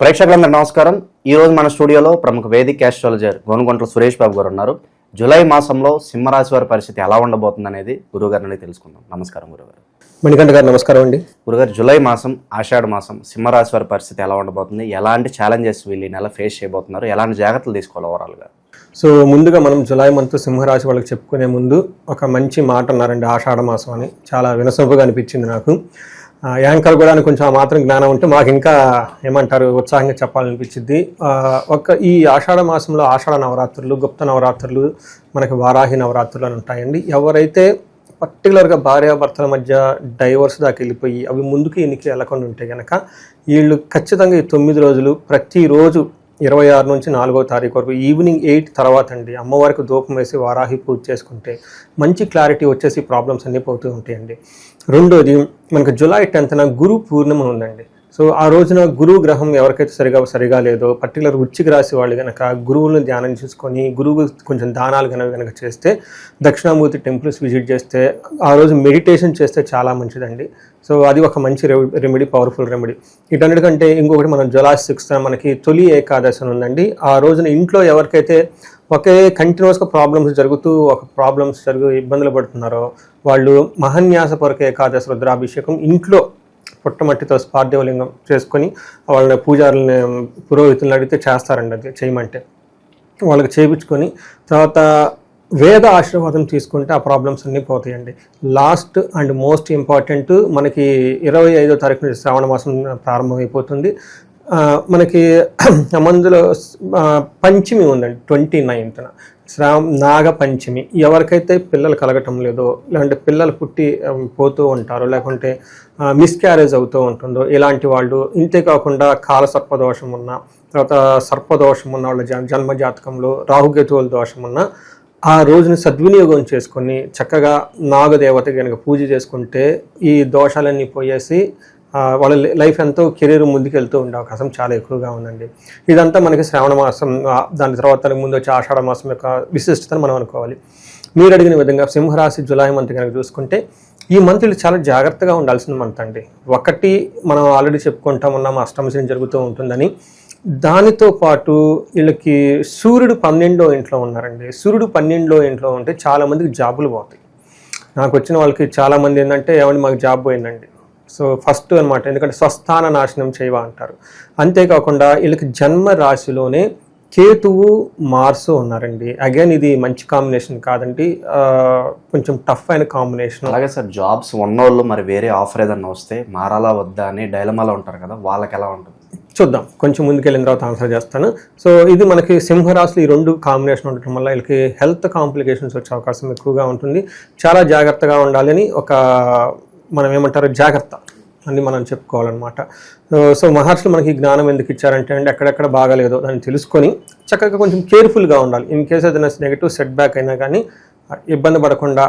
ప్రేక్షకులందరూ నమస్కారం. ఈ రోజు మన స్టూడియోలో ప్రముఖ వేదిక ఆస్ట్రాలజర్ గోనుగొంట్ల సురేష్ బాబు గారు ఉన్నారు. జూలై మాసంలో సింహరాశి వారి పరిస్థితి ఎలా ఉండబోతుంది అనేది గురుగారి నుండి తెలుసుకుందాం. నమస్కారం గురుగారు మణికంఠ గారు నమస్కారం అండి. గురుగారు జూలై మాసం ఆషాఢ మాసం సింహరాశి వారి పరిస్థితి ఎలా ఉండబోతుంది? ఎలాంటి ఛాలెంజెస్ వీళ్ళు ఈ నెల ఫేస్ చేయబోతున్నారు? ఎలాంటి జాగ్రత్తలు తీసుకోవాలి ఓవరాల్గా సో ముందుగా మనం జులై మంత్ సింహరాశి వాళ్ళకి చెప్పుకునే ముందు ఒక మంచి మాట అన్నారండి ఆషాఢ మాసం అని. చాలా వినసొంపుగా అనిపించింది నాకు. యాంకర్ కూడా కొంచెం ఆ మాత్రం జ్ఞానం ఉంటే మాకు ఇంకా ఏమంటారు ఉత్సాహంగా చెప్పాలనిపించింది ఒక ఈ ఆషాఢ మాసంలో ఆషాఢ నవరాత్రులు గుప్త నవరాత్రులు మనకి వారాహి నవరాత్రులు అని ఉంటాయండి. ఎవరైతే పర్టికులర్గా భార్యాభర్తల మధ్య డైవర్స్ దాకా వెళ్ళిపోయి అవి ముందుకు ఎన్నికి వెళ్ళకుండా ఉంటే కనుక వీళ్ళు ఖచ్చితంగా ఈ తొమ్మిది రోజులు ప్రతిరోజు ఇరవై ఆరు నుంచి నాలుగో తారీఖు వరకు ఈవినింగ్ ఎయిట్ తర్వాత అండి అమ్మవారికి ధూపం వేసి వారాహి పూజ చేసుకుంటే మంచి క్లారిటీ వచ్చేసి ప్రాబ్లమ్స్ అన్నీ పోతూ ఉంటాయండి. రెండోది మనకు జూలై టెన్త్న గురు పూర్ణిమ ఉందండి. సో ఆ రోజున గురువు గ్రహం ఎవరికైతే సరిగా సరిగా లేదో పర్టికులర్ వృచ్చిక రాసి వాళ్ళు కనుక గురువులను ధ్యానం చేసుకొని గురువు కొంచెం దానాలు కనుక కనుక చేస్తే దక్షిణామూర్తి టెంపుల్స్ విజిట్ చేస్తే ఆ రోజు మెడిటేషన్ చేస్తే చాలా మంచిదండి. సో అది ఒక మంచి రెమెడీ పవర్ఫుల్ రెమెడీ. వీటన్నిటికంటే ఇంకొకటి మనం జులై సిక్స్త్ మనకి తొలి ఏకాదశి ఉందండి. ఆ రోజున ఇంట్లో ఎవరికైతే ఒకే కంటిన్యూస్గా ప్రాబ్లమ్స్ జరుగుతూ ఒక ప్రాబ్లమ్స్ జరుగు ఇబ్బందులు పడుతున్నారో వాళ్ళు మహన్యాసపరక ఏకాదశి రుద్రాభిషేకం ఇంట్లో పుట్టమట్టితో స్పార్దేవలింగం చేసుకొని వాళ్ళని పూజారులని పురోహితులను అడిగితే చేస్తారండి అది చేయమంటే. వాళ్ళకి చేయించుకొని తర్వాత వేద ఆశీర్వాదం తీసుకుంటే ఆ ప్రాబ్లమ్స్ అన్నీ పోతాయండి. లాస్ట్ అండ్ మోస్ట్ ఇంపార్టెంట్ మనకి ఇరవై ఐదో తారీఖు నుంచి శ్రావణ మాసం ప్రారంభమైపోతుంది. మనకి మందులో పంచమి ఉందండి ట్వంటీ నైన్త్న శ్రావ నాగ పంచమి. ఎవరికైతే పిల్లలు కలగటం లేదో లేదంటే పిల్లలు పుట్టి పోతూ ఉంటారో లేకుంటే మిస్క్యారేజ్ అవుతూ ఉంటుందో ఇలాంటి వాళ్ళు ఇంతే కాకుండా కాల సర్పదోషం ఉన్న తర్వాత సర్పదోషం ఉన్న వాళ్ళ జ- జన్మ జాతకంలో రాహుకేతువుల దోషం ఉన్న ఆ రోజుని సద్వినియోగం చేసుకొని చక్కగా నాగదేవత కనుక పూజ చేసుకుంటే ఈ దోషాలన్నీ పోయేసి వాళ్ళ లైఫ్ ఎంతో కెరీర్ ముందుకెళ్తూ ఉండే అవకాశం చాలా ఎక్కువగా ఉందండి. ఇదంతా మనకి శ్రావణ మాసం దాని తర్వాత దానికి ముందు వచ్చే ఆషాఢ మాసం యొక్క విశిష్టతను మనం అనుకోవాలి. మీరు అడిగిన విధంగా సింహరాశి జులై మంత్ కనుక చూసుకుంటే ఈ మంత్లు చాలా జాగ్రత్తగా ఉండాల్సిన మంత్ అండి. ఒకటి మనం ఆల్రెడీ చెప్పుకుంటాం ఉన్నాం అష్టమశని జరుగుతూ ఉంటుందని. దానితో పాటు వీళ్ళకి సూర్యుడు పన్నెండో ఇంట్లో ఉన్నారండి. సూర్యుడు పన్నెండో ఇంట్లో ఉంటే చాలామందికి జాబులు పోతాయి. నాకు వచ్చిన వాళ్ళకి చాలామంది ఏంటంటే ఏమండి మాకు జాబ్ పోయిందండి. సో ఫస్ట్ అన్నమాట ఎందుకంటే స్వస్థాన నాశనం చేయవా అంటారు. అంతేకాకుండా వీళ్ళకి జన్మ రాశిలోనే కేతువు మార్సు ఉన్నారండి. అగైన్ ఇది మంచి కాంబినేషన్ కాదండి. కొంచెం టఫ్ అయిన కాంబినేషన్ అలాగే సార్ జాబ్స్ ఉన్నోళ్ళు మరి వేరే ఆఫర్ ఏదన్నా వస్తే మారాలా వద్దా అని డైలమాలో ఉంటారు కదా వాళ్ళకి ఎలా ఉంటుంది? చూద్దాం. కొంచెం ముందుకెళ్ళిన తర్వాత ఆన్సర్ చేస్తాను. సో ఇది మనకి సింహరాశులు ఈ రెండు కాంబినేషన్ ఉండటం వల్ల వీళ్ళకి హెల్త్ కాంప్లికేషన్స్ వచ్చే అవకాశం ఎక్కువగా ఉంటుంది. చాలా జాగ్రత్తగా ఉండాలని ఒక మనం ఏమంటారు జాగ్రత్త అని మనం చెప్పుకోవాలన్నమాట. సో మహర్షులు మనకి ఈ జ్ఞానం ఎందుకు ఇచ్చారంటే అంటే ఎక్కడెక్కడ బాగాలేదో దాన్ని తెలుసుకొని చక్కగా కొంచెం కేర్ఫుల్గా ఉండాలి. ఇన్ కేస్ ఏదైనా నెగిటివ్ సెట్ బ్యాక్ అయినా కానీ ఇబ్బంది పడకుండా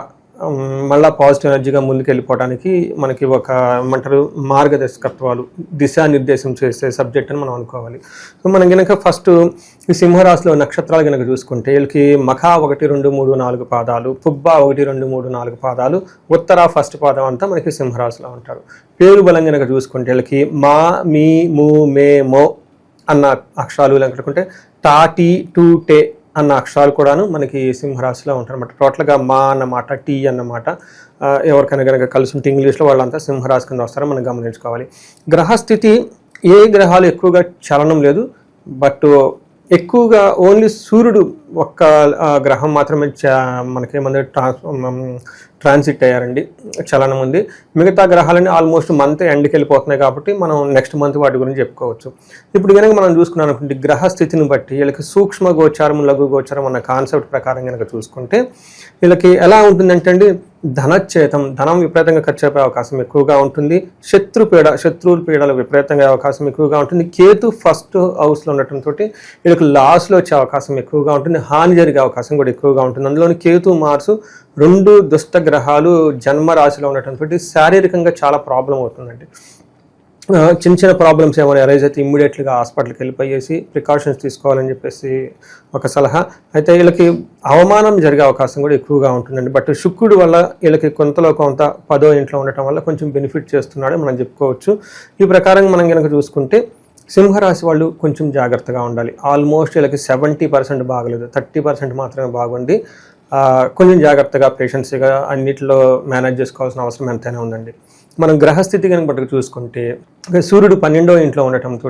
మళ్ళా పాజిటివ్ ఎనర్జీగా ముందుకెళ్ళిపోవడానికి మనకి ఒక ఏమంటారు మార్గదర్శకత్వాలు దిశానిర్దేశం చేసే సబ్జెక్ట్ అని మనం అనుకోవాలి. సో మనం కనుక ఫస్ట్ ఈ సింహరాశిలో నక్షత్రాలు కనుక చూసుకుంటే వీళ్ళకి మఖా ఒకటి రెండు మూడు నాలుగు పాదాలు పుబ్బా ఒకటి రెండు మూడు నాలుగు పాదాలు ఉత్తర ఫస్ట్ పాదం అంతా మనకి సింహరాశిలో ఉంటారు. పేరు బలం కనుక చూసుకుంటే వీళ్ళకి మా మీ మూ మే మో అన్న అక్షరాలు లేకుంటే టా టీ టూ టే అన్న అక్షరాలు కూడాను మనకి సింహరాశిలో ఉంటారు టోటల్గా మా అన్నమాట టీ అన్నమాట ఎవరికైనా కనుక కలిసి ఉంటే ఇంగ్లీష్లో వాళ్ళంతా సింహరాశి కింద వస్తారో మనం గమనించుకోవాలి. గ్రహస్థితి ఏ గ్రహాలు ఎక్కువగా చలనం లేదు బట్ ఎక్కువగా ఓన్లీ సూర్యుడు ఒక్క ఆ, గ్రహం మాత్రమే మనకేమంది ట్రాన్స్ ట్రాన్సిట్ అయ్యారండి. చలనం ఉంది. మిగతా గ్రహాలన్నీ ఆల్మోస్ట్ మంత్ ఎండ్కి వెళ్ళిపోతున్నాయి కాబట్టి మనం నెక్స్ట్ మంత్ వాటి గురించి చెప్పుకోవచ్చు. ఇప్పుడు కనుక మనం చూసుకున్నాం అనుకుంటే గ్రహ స్థితిని బట్టి వీళ్ళకి సూక్ష్మ గోచారం లఘు గోచారం అన్న కాన్సెప్ట్ ప్రకారం కనుక చూసుకుంటే వీళ్ళకి ఎలా ఉంటుందంటే అండి ధనచ్చేతం ధనం విపరీతంగా ఖర్చు అయిపోయే అవకాశం ఎక్కువగా ఉంటుంది. శత్రు పీడ శత్రువుల పీడలు విపరీతంగా అయ్యే అవకాశం ఎక్కువగా ఉంటుంది. కేతు ఫస్ట్ హౌస్లో ఉండటంతో వీళ్ళకి లాస్లో వచ్చే అవకాశం ఎక్కువగా ఉంటుంది. హాని జరిగే అవకాశం కూడా ఎక్కువగా ఉంటుంది. అందులోని కేతు మార్సు రెండు దుష్ట గ్రహాలు జన్మ రాశిలో ఉండటంతో శారీరకంగా చాలా ప్రాబ్లం అవుతుందండి. చిన్న చిన్న ప్రాబ్లమ్స్ ఏమైనా అరైజ్ అయితే ఇమ్మీడియట్గా హాస్పిటల్కి వెళ్ళిపోయేసి ప్రికాషన్స్ తీసుకోవాలని చెప్పేసి ఒక సలహా. అయితే వీళ్ళకి అవమానం జరిగే అవకాశం కూడా ఎక్కువగా ఉంటుందండి. బట్ శుక్రుడు వల్ల వీళ్ళకి కొంతలో కొంత పదో ఇంట్లో ఉండటం వల్ల కొంచెం బెనిఫిట్ చేస్తున్నాడు మనం చెప్పుకోవచ్చు. ఈ ప్రకారం మనం కనుక చూసుకుంటే సింహరాశి వాళ్ళు కొంచెం జాగ్రత్తగా ఉండాలి. ఆల్మోస్ట్ వీళ్ళకి సెవెంటీ పర్సెంట్ బాగలేదు. థర్టీ పర్సెంట్ మాత్రమే బాగుంది. కొంచెం జాగ్రత్తగా పేషెన్స్గా అన్నిటిలో మేనేజ్ చేసుకోవాల్సిన అవసరం ఎంతైనా ఉందండి. మనం గ్రహస్థితి కనుక బట్టి చూసుకుంటే సూర్యుడు పన్నెండో ఇంట్లో ఉండటంతో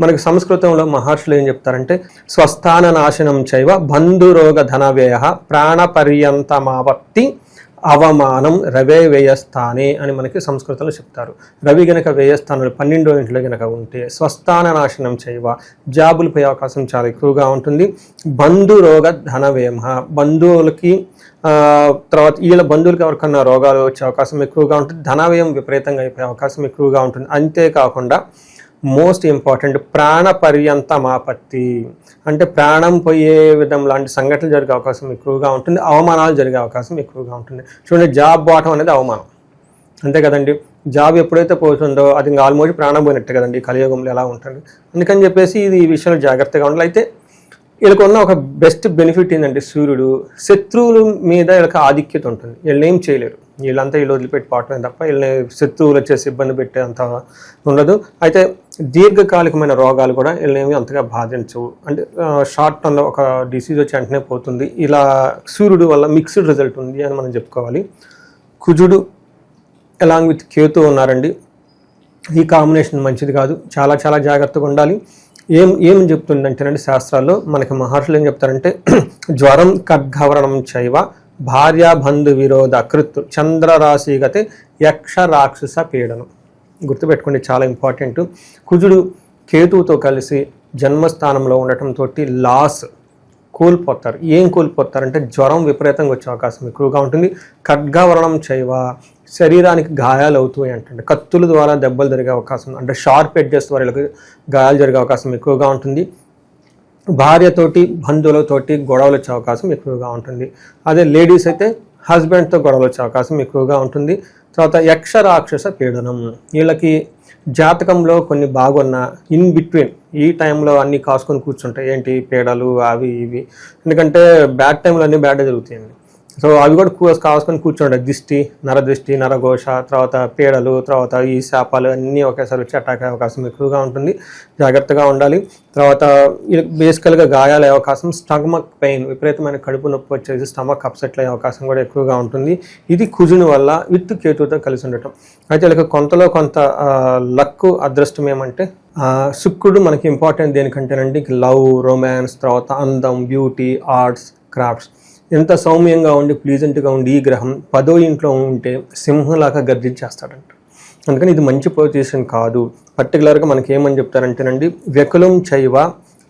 మనకి సంస్కృతంలో మహర్షులు ఏం చెప్తారంటే స్వస్థాన నాశనం చైవ బంధురోగ ధన వ్యయ ప్రాణపర్యంతమావత్తి అవమానం రవే వ్యయస్థానే అని మనకి సంస్కృతంలో చెప్తారు. రవి గనక వ్యయస్థానంలో పన్నెండో ఇంట్లో గనక ఉంటే స్వస్థాన నాశనం చేయవ? జాబులు పోయే అవకాశం చాలా ఎక్కువగా ఉంటుంది. బంధురోగ రోగ వ్యయం బంధువులకి తర్వాత వీళ్ళ బంధువులకి ఎవరికన్నా రోగాలు వచ్చే అవకాశం ఎక్కువగా ఉంటుంది. ధనవ్యయం విపరీతంగా అయిపోయే అవకాశం ఎక్కువగా ఉంటుంది. అంతేకాకుండా మోస్ట్ ఇంపార్టెంట్ ప్రాణ పర్యంతమాపత్తి అంటే ప్రాణం పోయే విధం లాంటి సంఘటనలు జరిగే అవకాశం ఎక్కువగా ఉంటుంది. అవమానాలు జరిగే అవకాశం ఎక్కువగా ఉంటుంది. చూడండి జాబ్ బాటం అనేది అవమానం. అంతే కదండి. జాబ్ ఎప్పుడైతే పోతుందో అది ఇంకా ఆల్మోస్ట్ ప్రాణం పోయినట్టే కదండి. కలియుగంలో ఎలా ఉంటుంది? అందుకని చెప్పేసి ఇది ఈ విషయంలో జాగ్రత్తగా ఉండాలి. అయితే వీళ్ళకు ఉన్న ఒక బెస్ట్ బెనిఫిట్ ఏంటంటే సూర్యుడు శత్రువుల మీద వీళ్ళకి ఆధిక్యత ఉంటుంది. వీళ్ళు ఏం చేయలేరు. వీళ్ళంతా వీళ్ళు వదిలిపెట్టి పోవటమే తప్ప వీళ్ళని శత్రువులు వచ్చేసి ఇబ్బంది పెట్టే అంత ఉండదు. అయితే దీర్ఘకాలికమైన రోగాలు కూడా వీళ్ళనేమి అంతగా బాధించవు. అంటే షార్ట్ టర్మ్లో ఒక డిసీజ్ వచ్చి వెంటనే పోతుంది. ఇలా సూర్యుడు వల్ల మిక్స్డ్ రిజల్ట్ ఉంది అని మనం చెప్పుకోవాలి. కుజుడు అలాంగ్ విత్ కేతు ఉన్నారండి. ఈ కాంబినేషన్ మంచిది కాదు. చాలా చాలా జాగ్రత్తగా ఉండాలి. ఏం ఏం చెప్తుందంటేనండి శాస్త్రాల్లో మనకి మహర్షులు ఏం చెప్తారంటే జ్వరం ఖడ్గవరణం చైవ భార్యాబంధు విరోధ కృత్ చంద్రరాశిగతే యక్ష రాక్షస పీడనం. గుర్తుపెట్టుకోండి చాలా ఇంపార్టెంట్. కుజుడు కేతువుతో కలిసి జన్మస్థానంలో ఉండటంతో లాస్ కోల్పోతారు. ఏం కోల్పోతారంటే జ్వరం విపరీతంగా వచ్చే అవకాశం ఎక్కువగా ఉంటుంది. ఖడ్గవరణం చైవ శరీరానికి గాయాలు అవుతాయి అంటే కత్తుల ద్వారా దెబ్బలు జరిగే అవకాశం అంటే షార్ప్ ఎడ్జెస్ ద్వారా గాయాలు జరిగే అవకాశం ఎక్కువగా ఉంటుంది. భార్యతోటి బంధువులతోటి గొడవలు వచ్చే అవకాశం ఎక్కువగా ఉంటుంది. అదే లేడీస్ అయితే హస్బెండ్తో గొడవలు వచ్చే అవకాశం ఎక్కువగా ఉంటుంది. తర్వాత యక్ష రాక్షస పీడనం. వీళ్ళకి జాతకంలో కొన్ని బాగున్న ఇన్ బిట్వీన్ ఈ టైంలో అన్నీ కాసుకొని కూర్చుంటాయి. ఏంటి? పీడలు అవి ఇవి. ఎందుకంటే బ్యాడ్ టైంలో అన్ని బ్యాడ్ జరుగుతాయండి. సో అవి కూడా కాసుకొని కూర్చుంటాయి. దిష్టి నరదృష్టి నరఘోష తర్వాత పీడలు తర్వాత ఈ శాపాలు అన్నీ ఒకేసారి వచ్చి అటాక్ అయ్యే అవకాశం ఎక్కువగా ఉంటుంది. జాగ్రత్తగా ఉండాలి. తర్వాత బేసికల్గా గాయాలు అయ్యే అవకాశం స్టమక్ పెయిన్ విపరీతమైన కడుపు నొప్పి వచ్చేసి స్టమక్ అప్సెట్ అయ్యే అవకాశం కూడా ఎక్కువగా ఉంటుంది. ఇది కుజుని వల్ల విత్ కేతుతో కలిసి ఉండటం. అయితే వీళ్ళకి కొంతలో కొంత లక్ అదృష్టం ఏమంటే శుక్రుడు మనకి ఇంపార్టెంట్ దేనికంటేనండి లవ్ రొమాన్స్ తర్వాత అందం బ్యూటీ ఆర్ట్స్ క్రాఫ్ట్స్ ఎంత సౌమ్యంగా ఉండి ప్లీజెంట్గా ఉండి ఈ గ్రహం పదో ఇంట్లో ఉంటే సింహంలాగా గర్జించేస్తాడంట. అందుకని ఇది మంచి పొజిషన్ కాదు. పర్టికులర్గా మనకి ఏమని చెప్తారంటేనండి వ్యకులం చైవ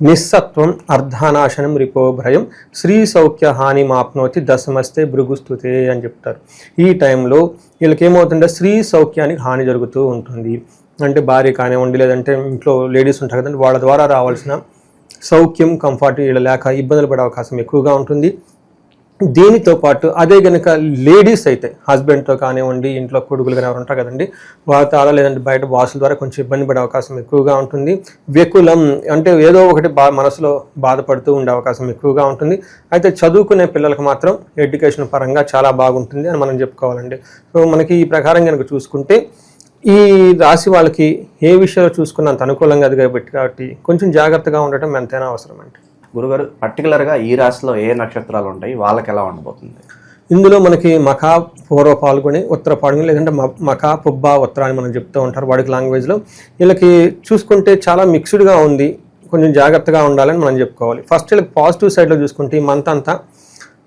నిస్సత్వం అర్ధానాశనం రిపోభయం శ్రీ సౌఖ్య హాని మాప్నోతి దశమస్తే భృగుస్తుతే అని చెప్తారు. ఈ టైంలో వీళ్ళకి ఏమవుతుంటే స్త్రీ సౌఖ్యానికి హాని జరుగుతూ ఉంటుంది. అంటే భార్య కానివ్వండి లేదంటే ఇంట్లో లేడీస్ ఉంటారు కదండి వాళ్ళ ద్వారా రావాల్సిన సౌఖ్యం కంఫర్ట్ వీళ్ళ లేక ఇబ్బందులు పడే అవకాశం ఎక్కువగా ఉంటుంది. దీనితో పాటు అదే కనుక లేడీస్ అయితే హస్బెండ్తో కానివ్వండి ఇంట్లో కొడుకులు కానీ ఎవరు ఉంటారు కదండి వాళ్ళ ద్వారా లేదంటే బయట బాసుల ద్వారా కొంచెం ఇబ్బంది పడే అవకాశం ఎక్కువగా ఉంటుంది. వ్యకులం అంటే ఏదో ఒకటి బా మనసులో బాధపడుతూ ఉండే అవకాశం ఎక్కువగా ఉంటుంది. అయితే చదువుకునే పిల్లలకు మాత్రం ఎడ్యుకేషన్ పరంగా చాలా బాగుంటుంది అని మనం చెప్పుకోవాలండి. సో మనకి ఈ ప్రకారం కనుక చూసుకుంటే ఈ రాశి వాళ్ళకి ఏ విషయాలు చూసుకున్నంత అనుకూలంగా అది కాబట్టి కాబట్టి కొంచెం జాగ్రత్తగా ఉండటం ఎంతైనా అవసరం అండి గురుగారు పర్టికులర్గా ఈ రాశిలో ఏ నక్షత్రాలు ఉంటాయి? వాళ్ళకి ఎలా ఉండబోతుంది? ఇందులో మనకి మకా పూర్వ పాల్గొని ఉత్తర పాల్గొని లేదంటే మ- మకా పుబ్బ ఉత్తర అని మనం చెప్తూ ఉంటారు వాడికి లాంగ్వేజ్లో వీళ్ళకి చూసుకుంటే చాలా మిక్స్డ్గా ఉంది. కొంచెం జాగ్రత్తగా ఉండాలని మనం చెప్పుకోవాలి. ఫస్ట్ వీళ్ళకి పాజిటివ్ సైడ్లో చూసుకుంటే ఈ మంత్ అంతా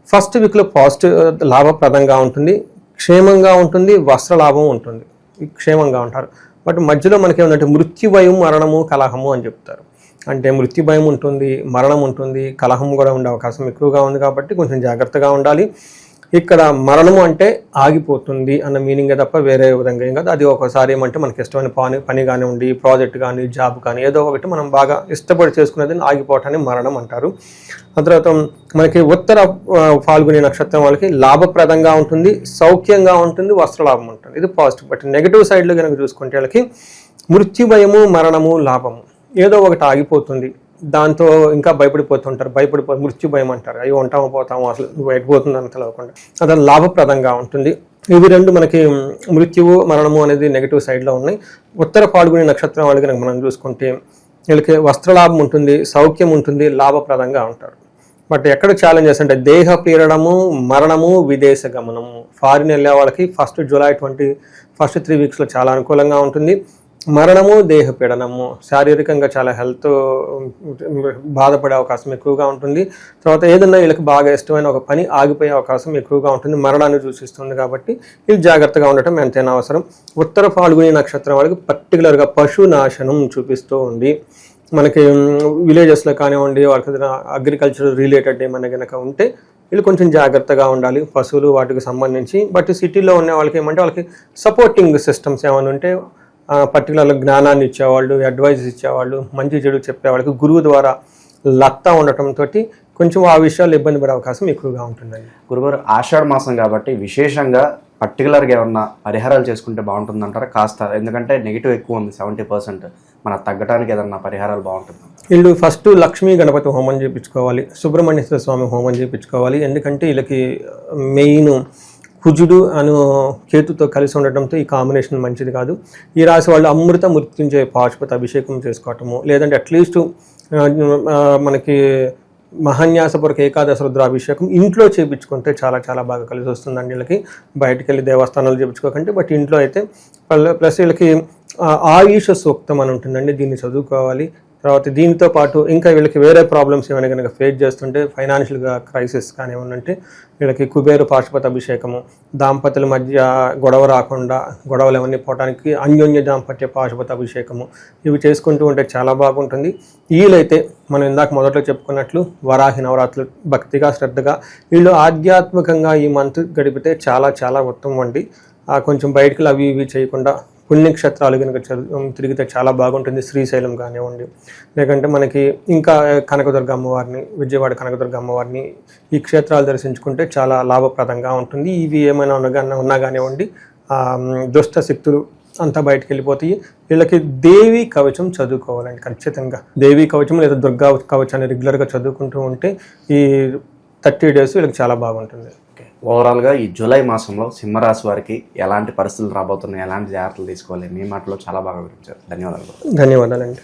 ఫస్ట్ వీక్లో పాజిటివ్ లాభప్రదంగా ఉంటుంది. క్షేమంగా ఉంటుంది. వస్త్ర లాభం ఉంటుంది. క్షేమంగా ఉంటారు. బట్ మధ్యలో మనకి ఏమంటే మృత్యువయం మరణము కలహము అని చెప్తారు. అంటే మృత్యు భయం ఉంటుంది మరణం ఉంటుంది కలహం కూడా ఉండే అవకాశం ఎక్కువగా ఉంది కాబట్టి కొంచెం జాగ్రత్తగా ఉండాలి. ఇక్కడ మరణము అంటే ఆగిపోతుంది అన్న మీనింగ్ తప్ప వేరే విధంగా ఏం కాదు. అది ఒకసారి ఏమంటే మనకి ఇష్టమైన పని పని కానివ్వండి ప్రాజెక్ట్ కానీ జాబ్ కానీ ఏదో ఒకటి మనం బాగా ఇష్టపడి చేసుకునేది ఆగిపోవటాన్ని మరణం అంటారు. ఆ తర్వాత మనకి ఉత్తర పాల్గొనే నక్షత్రం వాళ్ళకి లాభప్రదంగా ఉంటుంది సౌఖ్యంగా ఉంటుంది వస్త్రలాభం ఉంటుంది. ఇది పాజిటివ్. బట్ నెగిటివ్ సైడ్లో కనుక చూసుకుంటే వాళ్ళకి మృత్యు భయము మరణము లాభము. ఏదో ఒకటి ఆగిపోతుంది. దాంతో ఇంకా భయపడిపోతుంటారు. భయపడిపో మృత్యు భయం అంటారు. అయ్యో ఉంటామో పోతామో అసలు నువ్వు ఎటుపోతుంది అని తెలవకుండా. అది లాభప్రదంగా ఉంటుంది. ఇవి రెండు మనకి మృత్యువు మరణము అనేది నెగిటివ్ సైడ్లో ఉన్నాయి. ఉత్తర పాల్గొనే నక్షత్రం వాళ్ళకి కనుక మనం చూసుకుంటే వీళ్ళకి వస్త్రలాభం ఉంటుంది సౌఖ్యం ఉంటుంది లాభప్రదంగా ఉంటారు. బట్ ఎక్కడ ఛాలెంజెస్ అంటే దేహ పీడనము మరణము విదేశ గమనము. ఫారిన్ వెళ్ళే వాళ్ళకి first July twenty first three వీక్స్లో చాలా అనుకూలంగా ఉంటుంది. మరణము దేహ పీడనము. శారీరకంగా చాలా హెల్త్ బాధపడే అవకాశం ఎక్కువగా ఉంటుంది. తర్వాత ఏదన్నా వీళ్ళకి బాగా ఇష్టమైన ఒక పని ఆగిపోయే అవకాశం ఎక్కువగా ఉంటుంది. మరణాన్ని సూచిస్తుంది కాబట్టి ఇది జాగ్రత్తగా ఉండటం ఎంతైనా అవసరం. ఉత్తర ఫాల్గుని నక్షత్రం వాళ్ళకి పర్టికులర్గా పశు నాశనం చూపిస్తూ ఉంది. మనకి విలేజెస్లో కానివ్వండి వాళ్ళకి అగ్రికల్చర్ రిలేటెడ్ ఏమైనా కనుక ఉంటే వీళ్ళు కొంచెం జాగ్రత్తగా ఉండాలి. పశువులు వాటికి సంబంధించి. బట్ సిటీలో ఉన్న వాళ్ళకి ఏమంటే వాళ్ళకి సపోర్టింగ్ సిస్టమ్స్ ఏమైనా ఉంటే పర్టికులర్ జ్ఞానాన్ని ఇచ్చేవాళ్ళు అడ్వైస్ ఇచ్చేవాళ్ళు మంచి చెడు చెప్పేవాళ్ళకి గురువు ద్వారా లత్తా ఉండటంతో కొంచెం ఆ విషయాలు ఇబ్బంది పడే అవకాశం ఎక్కువగా ఉంటుందండి. గురుగారు ఆషాఢ మాసం కాబట్టి విశేషంగా పర్టికులర్గా ఏమన్నా పరిహారాలు చేసుకుంటే బాగుంటుందంటారా? కాస్త ఎందుకంటే నెగిటివ్ ఎక్కువ ఉంది సెవెంటీ పర్సెంట్ మన తగ్గడానికి ఏదన్నా పరిహారాలు బాగుంటుంది? వీళ్ళు ఫస్ట్ లక్ష్మీ గణపతి హోమం చేయించుకోవాలి సుబ్రహ్మణ్యేశ్వర స్వామి హోమం చేయించుకోవాలి ఎందుకంటే వీళ్ళకి మెయిన్ కుజుడు అను కేతుతో కలిసి ఉండటంతో ఈ కాంబినేషన్ మంచిది కాదు. ఈ రాశి వాళ్ళు అమృత మృత్యుంజయ పాశుపతి అభిషేకం చేసుకోవటము లేదంటే అట్లీస్ట్ మనకి మహాన్యాసపురక ఏకాదశ రుద్రాభిషేకం ఇంట్లో చేయించుకుంటే చాలా చాలా బాగా కలిసి వస్తుందండి వీళ్ళకి. బయటకు వెళ్ళి దేవస్థానాలు చేయించుకోకండి బట్ ఇంట్లో అయితే ప్లస్ వీళ్ళకి ఆయుష సూక్తం అని ఉంటుందండి దీన్ని చదువుకోవాలి. తర్వాత దీంతో పాటు ఇంకా వీళ్ళకి వేరే ప్రాబ్లమ్స్ ఏమైనా కనుక ఫేస్ చేస్తుంటే ఫైనాన్షియల్గా క్రైసిస్ కానీ ఏమైనా వీళ్ళకి కుబేరు పాశుపత అభిషేకము దాంపతుల మధ్య గొడవ రాకుండా గొడవలు ఏమన్నీ పోవడానికి అన్యోన్య దాంపత్య పాశుపత అభిషేకము. ఇవి చేసుకుంటూ ఉంటే చాలా బాగుంటుంది. వీళ్ళైతే మనం ఇందాక మొదట్లో చెప్పుకున్నట్లు వరాహి నవరాత్రులు భక్తిగా శ్రద్ధగా వీళ్ళు ఆధ్యాత్మికంగా ఈ మంత్ గడిపితే చాలా చాలా ఉత్తమం అండి. ఆ కొంచెం బయటకులు అవి ఇవి చేయకుండా పుణ్యక్షేత్రాలు కనుక చదువు తిరిగితే చాలా బాగుంటుంది. శ్రీశైలం కానివ్వండి. లేకంటే మనకి ఇంకా కనకదుర్గ అమ్మవారిని విజయవాడ కనకదుర్గ అమ్మవారిని ఈ క్షేత్రాలు దర్శించుకుంటే చాలా లాభప్రదంగా ఉంటుంది. ఇవి ఏమైనా ఉన్నా ఉన్నా కానివ్వండి దుష్ట శక్తులు అంతా బయటకు వెళ్ళిపోతాయి. వీళ్ళకి దేవి కవచం చదువుకోవాలండి ఖచ్చితంగా. దేవి కవచం లేదా దుర్గా కవచాన్ని రెగ్యులర్గా చదువుకుంటూ ఉంటే ఈ థర్టీ డేస్ వీళ్ళకి చాలా బాగుంటుంది. ఓవరాల్గా ఈ జూలై మాసంలో సింహరాశి వారికి ఎలాంటి పరిస్థితులు రాబోతున్నాయి ఎలాంటి జాగ్రత్తలు తీసుకోవాలి మీ మాటలో చాలా బాగా వివరించారు. ధన్యవాదాలు. ధన్యవాదాలండి.